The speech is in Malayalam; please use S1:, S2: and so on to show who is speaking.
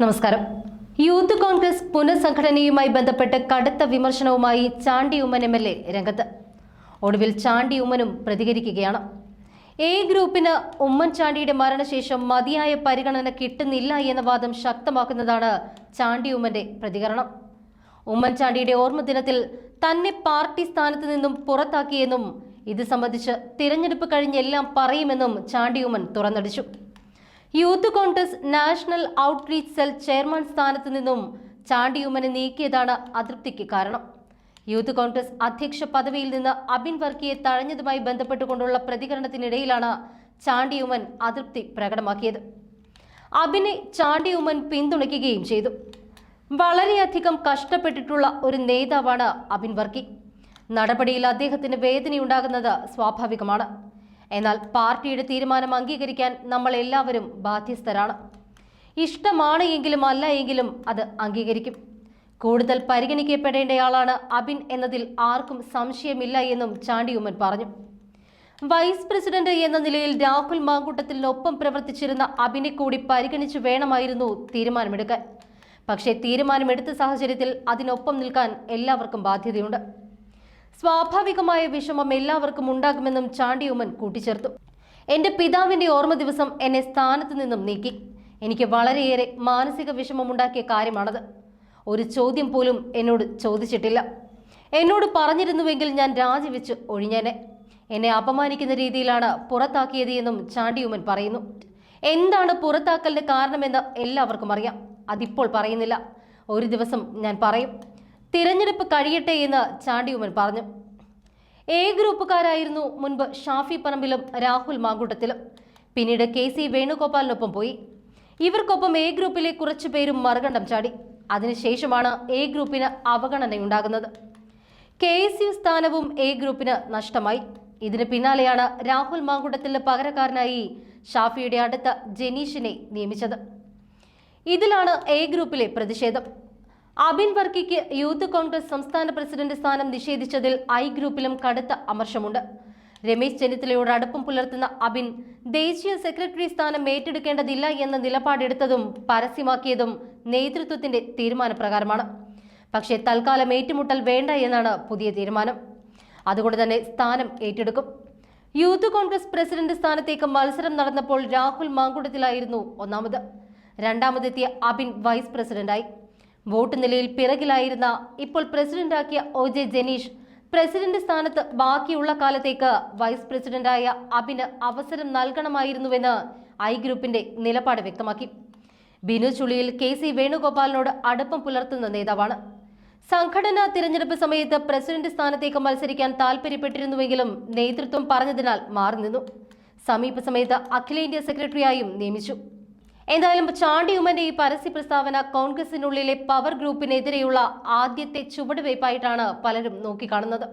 S1: നമസ്കാരം. യൂത്ത് കോൺഗ്രസ് പുനഃസംഘടനയുമായി ബന്ധപ്പെട്ട് കടുത്ത വിമർശനവുമായി Chandy Oommen M L A രംഗത്ത്. ഒടുവിൽ ചാണ്ടി ഉമ്മനും പ്രതികരിക്കുകയാണ്. എ ഗ്രൂപ്പിന് ഉമ്മൻചാണ്ടിയുടെ മരണശേഷം മതിയായ പരിഗണന കിട്ടുന്നില്ല എന്ന വാദം ശക്തമാക്കുന്നതാണ് ചാണ്ടി ഉമ്മന്റെ പ്രതികരണം. ഉമ്മൻചാണ്ടിയുടെ ഓർമ്മ ദിനത്തിൽ തന്നെ പാർട്ടി സ്ഥാനത്ത് നിന്നും പുറത്താക്കിയെന്നും ഇത് സംബന്ധിച്ച് തിരഞ്ഞെടുപ്പ് കഴിഞ്ഞെല്ലാം പറയുമെന്നും Chandy Oommen തുറന്നടിച്ചു. Youth Congress national outreach cell chairman സ്ഥാനത്ത് നിന്നും ചാണ്ടിയുമ്മനെ നീക്കിയതാണ് അതൃപ്തിക്ക് കാരണം. യൂത്ത് കോൺഗ്രസ് അധ്യക്ഷ പദവിയിൽ നിന്ന് അബിൻ വർക്കിയെ തഴഞ്ഞതുമായി ബന്ധപ്പെട്ടുകൊണ്ടുള്ള പ്രതികരണത്തിനിടയിലാണ് ചാണ്ടിയുമ്മൻ അതൃപ്തി പ്രകടമാക്കിയത്. അബിനെ ചാണ്ടിയുമ്മൻ പിന്തുണയ്ക്കുകയും ചെയ്തു. വളരെയധികം കഷ്ടപ്പെട്ടിട്ടുള്ള ഒരു നേതാവാണ് അബിൻ വർക്കി. നടപടിയിൽ അദ്ദേഹത്തിന് വേദനയുണ്ടാകുന്നത് സ്വാഭാവികമാണ്. എന്നാൽ പാർട്ടിയുടെ തീരുമാനം അംഗീകരിക്കാൻ നമ്മൾ എല്ലാവരും ബാധ്യസ്ഥരാണ്. ഇഷ്ടമാണ് എങ്കിലും അല്ല എങ്കിലും അത് അംഗീകരിക്കും. കൂടുതൽ പരിഗണിക്കപ്പെടേണ്ടയാളാണ് അബിൻ എന്നതിൽ ആർക്കും സംശയമില്ല എന്നും ചാണ്ടിയുമ്മൻ പറഞ്ഞു. വൈസ് പ്രസിഡന്റ് എന്ന നിലയിൽ രാഹുൽ മാങ്കൂട്ടത്തിനൊപ്പം പ്രവർത്തിച്ചിരുന്ന അബിനെ കൂടി പരിഗണിച്ചു വേണമായിരുന്നു തീരുമാനമെടുക്കാൻ. പക്ഷേ തീരുമാനമെടുത്ത സാഹചര്യത്തിൽ അതിനൊപ്പം നിൽക്കാൻ എല്ലാവർക്കും ബാധ്യതയുണ്ട്. സ്വാഭാവികമായ വിഷമം എല്ലാവർക്കും ഉണ്ടാകുമെന്നും ചാണ്ടിയുമ്മൻ കൂട്ടിച്ചേർത്തു. എന്റെ പിതാവിന്റെ ഓർമ്മ ദിവസം എന്നെ സ്ഥാനത്ത് നിന്നും നീക്കി. എനിക്ക് വളരെയേറെ മാനസിക വിഷമമുണ്ടാക്കിയ കാര്യമാണത്. ഒരു ചോദ്യം പോലും എന്നോട് ചോദിച്ചിട്ടില്ല. എന്നോട് പറഞ്ഞിരുന്നുവെങ്കിൽ ഞാൻ രാജിവെച്ച് ഒഴിഞ്ഞേനെ. എന്നെ അപമാനിക്കുന്ന രീതിയിലാണ് പുറത്താക്കിയത് എന്നും ചാണ്ടിയുമൻ പറയുന്നു. എന്താണ് പുറത്താക്കലിന് കാരണമെന്ന് എല്ലാവർക്കും അറിയാം. അതിപ്പോൾ പറയുന്നില്ല. ഒരു ദിവസം ഞാൻ പറയും തിരഞ്ഞെടുപ്പ് കഴിയട്ടെ എന്ന് ചാണ്ടിയുമൻ പറഞ്ഞു. എ ഗ്രൂപ്പുകാരായിരുന്നു മുൻപ് ഷാഫി പറമ്പിലും രാഹുൽ മാങ്കൂട്ടത്തിലും. പിന്നീട് കെ സി വേണുഗോപാലിനൊപ്പം പോയി. ഇവർക്കൊപ്പം എ ഗ്രൂപ്പിലെ കുറച്ചു പേരും മറുകണ്ഠം ചാടി. അതിനുശേഷമാണ് എ ഗ്രൂപ്പിന് അവഗണനയുണ്ടാകുന്നത്. കെ എസ് യു സ്ഥാനവും എ ഗ്രൂപ്പിന് നഷ്ടമായി. ഇതിന് പിന്നാലെയാണ് രാഹുൽ മാങ്കൂട്ടത്തിന് പകരക്കാരനായി ഷാഫിയുടെ അടുത്ത ജനീഷിനെ നിയമിച്ചത്. ഇതിലാണ് എ ഗ്രൂപ്പിലെ പ്രതിഷേധം. അബിൻ വർക്കിക്ക് യൂത്ത് കോൺഗ്രസ് സംസ്ഥാന പ്രസിഡന്റ് സ്ഥാനം നിഷേധിച്ചതിൽ ഐ ഗ്രൂപ്പിലും കടുത്ത അമർഷമുണ്ട്. രമേശ് ചെന്നിത്തലയോട് അടുപ്പം പുലർത്തുന്ന അബിൻ ദേശീയ സെക്രട്ടറി സ്ഥാനം ഏറ്റെടുക്കേണ്ടതില്ല എന്ന നിലപാടെടുത്തതും പരസ്യമാക്കിയതും നേതൃത്വത്തിന്റെ തീരുമാനപ്രകാരമാണ്. പക്ഷേ തൽക്കാലം ഏറ്റുമുട്ടൽ വേണ്ട എന്നാണ് പുതിയ തീരുമാനം. അതുകൊണ്ട് തന്നെ സ്ഥാനം ഏറ്റെടുക്കും. യൂത്ത് കോൺഗ്രസ് പ്രസിഡന്റ് സ്ഥാനത്തേക്ക് മത്സരം നടന്നപ്പോൾ രാഹുൽ മാങ്കുടത്തിലായിരുന്നു ഒന്നാമത്. രണ്ടാമതെത്തിയ അബിൻ വൈസ് പ്രസിഡന്റായി. വോട്ട് നിലയിൽ പിറകിലായിരുന്ന ഇപ്പോൾ പ്രസിഡന്റാക്കിയ ഒ ജെ ജനീഷ് പ്രസിഡന്റ് സ്ഥാനത്ത് ബാക്കിയുള്ള കാലത്തേക്ക് വൈസ് പ്രസിഡന്റായ അബിന് അവസരം നൽകണമായിരുന്നുവെന്ന് ഐ ഗ്രൂപ്പിന്റെ നിലപാട് വ്യക്തമാക്കി. ബിനു ചുളിയിൽ കെ സി വേണുഗോപാലിനോട് അടുപ്പം പുലർത്തുന്ന നേതാവാണ്. സംഘടനാ തിരഞ്ഞെടുപ്പ് സമയത്ത് പ്രസിഡന്റ് സ്ഥാനത്തേക്ക് മത്സരിക്കാൻ താൽപര്യപ്പെട്ടിരുന്നുവെങ്കിലും നേതൃത്വം പറഞ്ഞതിനാൽ മാറി നിന്നു സമീപ സമയത്ത് അഖിലേന്ത്യാ സെക്രട്ടറിയായും നിയമിച്ചു. എന്തായാലും ചാണ്ടി ഉമ്മന്റെ ഈ പരസ്യ പ്രസ്താവന കോൺഗ്രസിനുള്ളിലെ പവർ ഗ്രൂപ്പിനെതിരെയുള്ള ആദ്യത്തെ ചുവടുവയ്പായിട്ടാണ് പലരും നോക്കിക്കാണുന്നത്.